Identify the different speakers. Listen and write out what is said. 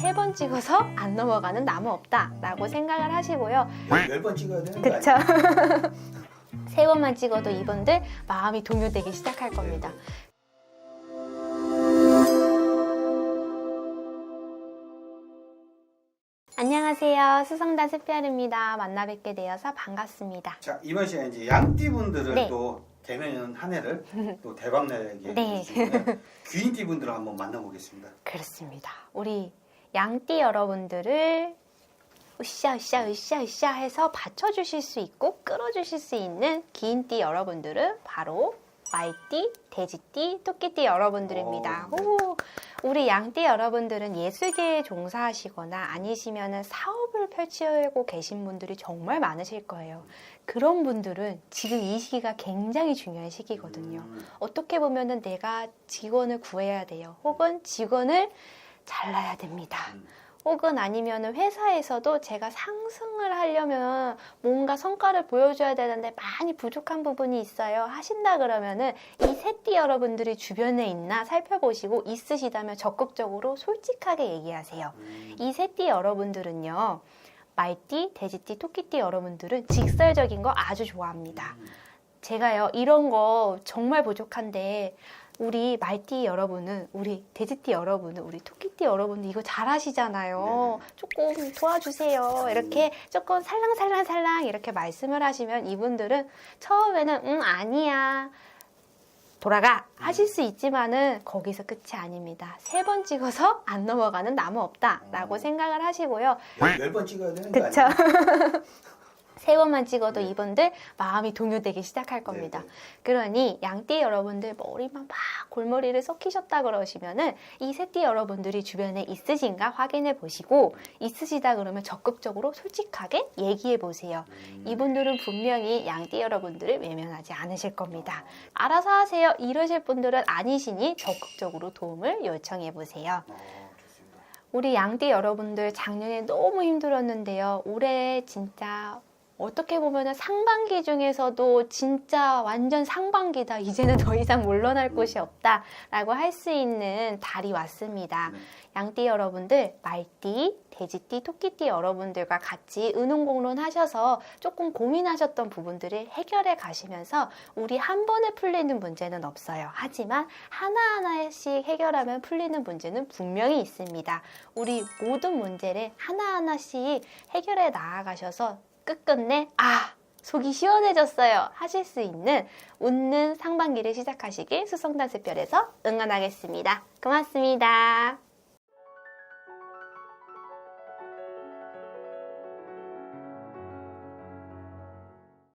Speaker 1: 세 번 찍어서 안 넘어가는 나무 없다라고 생각을 하시고요.
Speaker 2: 열 번 찍어야 되는 거
Speaker 1: 그쵸?
Speaker 2: 아니에요?
Speaker 1: 세 번만 찍어도 이분들 마음이 동요되기 시작할 겁니다. 안녕하세요. 수성단 스피아르입니다. 만나 뵙게 되어서 반갑습니다.
Speaker 2: 자 이번 시간에 이제 양띠분들을
Speaker 1: 네.
Speaker 2: 또 대면 한 해를 또 대박 내게
Speaker 1: 네.
Speaker 2: 해주시는 귀인띠분들을 한번 만나보겠습니다.
Speaker 1: 그렇습니다. 우리 양띠 여러분들을 으쌰 으쌰 으쌰 으쌰 해서 받쳐주실 수 있고 끌어주실 수 있는 기인띠 여러분들은 바로 말띠, 돼지띠, 토끼띠 여러분들입니다.
Speaker 2: 오, 네.
Speaker 1: 오, 우리 양띠 여러분들은 예술계에 종사하시거나 아니시면 사업을 펼치고 계신 분들이 정말 많으실 거예요. 그런 분들은 지금 이 시기가 굉장히 중요한 시기거든요.
Speaker 2: 음,
Speaker 1: 어떻게 보면은 내가 직원을 구해야 돼요. 혹은 직원을 잘라야 됩니다.
Speaker 2: 음.
Speaker 1: 혹은 아니면은 회사에서도 제가 상승을 하려면 뭔가 성과를 보여줘야 되는데 많이 부족한 부분이 있어요. 하신다 그러면은 이 세띠 여러분들이 주변에 있나 살펴보시고 있으시다면 적극적으로 솔직하게 얘기하세요.
Speaker 2: 음.
Speaker 1: 이 세띠 여러분들은요. 말띠, 돼지띠, 토끼띠 여러분들은 직설적인 거 아주 좋아합니다.
Speaker 2: 음.
Speaker 1: 제가요 이런 거 정말 부족한데 우리 말띠 여러분은 우리 돼지띠 여러분은 우리 토끼띠 여러분들 이거 잘하시잖아요. 조금 도와주세요. 이렇게 조금 살랑살랑살랑 이렇게 말씀을 하시면 이분들은 처음에는 응 아니야 돌아가 하실 수 있지만은 거기서 끝이 아닙니다. 세 번 찍어서 안 넘어가는 나무 없다라고
Speaker 2: 음.
Speaker 1: 생각을 하시고요.
Speaker 2: 열 번 찍어야 되는 거
Speaker 1: 그쵸?
Speaker 2: 아니에요?
Speaker 1: 세 번만 찍어도
Speaker 2: 네.
Speaker 1: 이분들 마음이 동요되기 시작할 겁니다.
Speaker 2: 네, 네.
Speaker 1: 그러니 양띠 여러분들 머리만 막 골머리를 썩히셨다 그러시면은 이 새띠 여러분들이 주변에 있으신가 확인해 보시고 있으시다 그러면 적극적으로 솔직하게 얘기해 보세요.
Speaker 2: 음.
Speaker 1: 이분들은 분명히 양띠 여러분들을 외면하지 않으실 겁니다. 알아서 하세요. 이러실 분들은 아니시니 적극적으로 도움을 요청해 보세요.
Speaker 2: 어, 좋습니다.
Speaker 1: 우리 양띠 여러분들 작년에 너무 힘들었는데요. 올해 진짜 어떻게 보면 상반기 중에서도 진짜 완전 상반기다. 이제는 더 이상 물러날 곳이 없다 라고 할 수 있는 달이 왔습니다.
Speaker 2: 네.
Speaker 1: 양띠 여러분들, 말띠, 돼지띠, 토끼띠 여러분들과 같이 의논공론 하셔서 조금 고민하셨던 부분들을 해결해 가시면서 우리 한 번에 풀리는 문제는 없어요. 하지만 하나하나씩 해결하면 풀리는 문제는 분명히 있습니다. 우리 모든 문제를 하나하나씩 해결해 나아가셔서 끝끝내 아 속이 시원해졌어요 하실 수 있는 웃는 상반기를 시작하시길 수성단스별에서 응원하겠습니다. 고맙습니다.